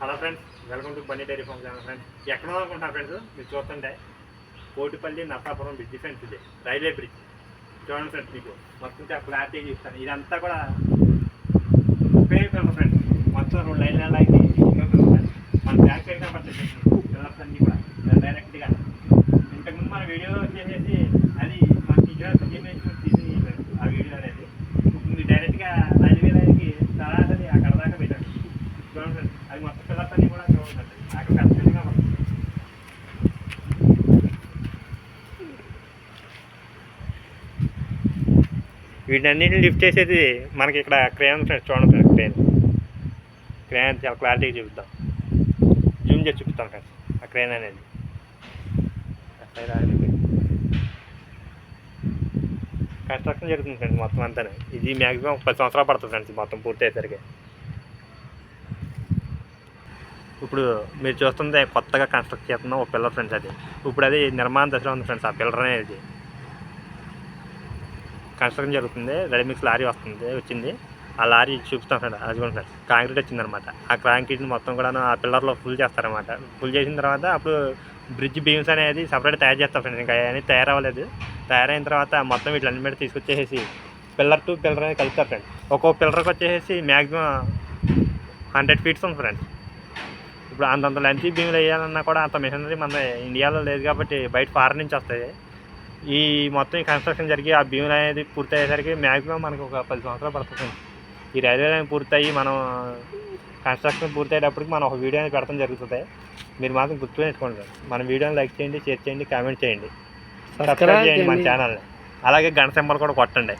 Hello friends welcome to Bunny dairy farm channel friends ఎక్కడ అనుకుంటున్నా friends మీరు చూస్తుంటే కోటిపల్లి నర్సాపురం బ్రిడ్జ్ ఫ్రెండ్స్ ఇది. రైల్వే బ్రిడ్జ్ చూడండి ఫ్రెండ్స్ మీకు. మొత్తం క్లారిటీ చూస్తాను. ఇదంతా కూడా ఉపయోగపడదు ఫ్రెండ్స్ మొత్తం రెండు లైన్ లైన్కి మన బ్యాక్ సైడ్ కనపడుతుంది అన్నీ కూడా. డైరెక్ట్గా ఇంతకుముందు మన వీడియో వచ్చేసేసి అది మన టీచర్ తీసి ఆ వీడియో అనేది ఇప్పుడు డైరెక్ట్గా రైల్వే లైన్కి సరాసరి అక్కడ దాకా పెట్టాడు చూడండి ఫ్రెండ్స్ అది మొత్తం పిల్లర్స్ అన్నీ కూడా చూడండి అక్కడ ఖచ్చితంగా పడుతుంది వీటన్నిటిని లిఫ్ట్ చేసేది మనకి ఇక్కడ క్రేన్ ఫ్రెండ్స్ చూడండి ఫ్రెండ్స్ క్రేన్ క్రేన్ చాలా క్లారిటీగా చూపిద్దాం. జూమ్ చేసి చూపిస్తాం ఫ్రెండ్స్ ఆ క్రేన్ అనేది. కన్స్ట్రక్షన్ జరుగుతుంది ఫ్రెండ్స్ మొత్తం అంతా ఇది మ్యాక్సిమం పది సంవత్సరాలు పడుతుంది ఫ్రెండ్స్ మొత్తం పూర్తి అయ్యేసరికి ఇప్పుడు మీరు చూస్తుంది కొత్తగా కన్స్ట్రక్ట్ చేస్తున్న ఒక పిల్లర్ ఫ్రెండ్స్ అది. ఇప్పుడు అది నిర్మాణ దశలో ఉంది ఫ్రెండ్స్ ఆ పిల్లర్ అనేది. కన్స్ట్రక్షన్ జరుగుతుంది రెడీమిక్స్ లారీ వస్తుంది వచ్చింది. ఆ లారీ చూపిస్తాం ఫ్రెండ్ అది కూడా ఫ్రెండ్స్. కాంక్రీట్ వచ్చిందనమాట ఆ కాంక్రీట్ని మొత్తం కూడా ఆ పిల్లర్లో ఫుల్ చేస్తారనమాట ఫుల్ చేసిన తర్వాత అప్పుడు బ్రిడ్జ్ బీమ్స్ అనేది సపరేట్ తయారు చేస్తాం ఫ్రెండ్స్. ఇంకా అవన్నీ తయారవ్వలేదు. తయారైన తర్వాత మొత్తం వీటిని మీద తీసుకొచ్చేసి పిల్లర్ టు పిల్లర్ అనేది కలుపుతారు ఫ్రెండ్స్. ఒక్కో పిల్లర్కి వచ్చేసి మ్యాక్సిమం హండ్రెడ్ ఫీట్స్ ఉంది ఫ్రెండ్స్. ఇప్పుడు అంతంత లెంత్ బీమ్లు వేయాలన్నా కూడా అంత మిషనరీ మన ఇండియాలో లేదు కాబట్టి బయట ఫారెన్ నుంచి వస్తాయి. ఈ మొత్తం ఈ కన్స్ట్రక్షన్ జరిగి ఆ భీములు అనేది పూర్తి అయ్యేసరికి మ్యాక్సిమం మనకు ఒక పది సంవత్సరాలు పడుతుంది. ఈ రైల్వే లైన్ పూర్తయి మనం కన్స్ట్రక్షన్ పూర్తి అయ్యేటప్పటికి మనం ఒక వీడియో అనేది పెడతాం జరుగుతుంది. మీరు మాత్రం గుర్తు పెట్టుకోండి. మన వీడియోని లైక్ చేయండి షేర్ చేయండి కామెంట్ చేయండి. సబ్స్క్రైబ్ చేయండి మన ఛానల్ని అలాగే గంట సింబల్ కూడా కొట్టండి.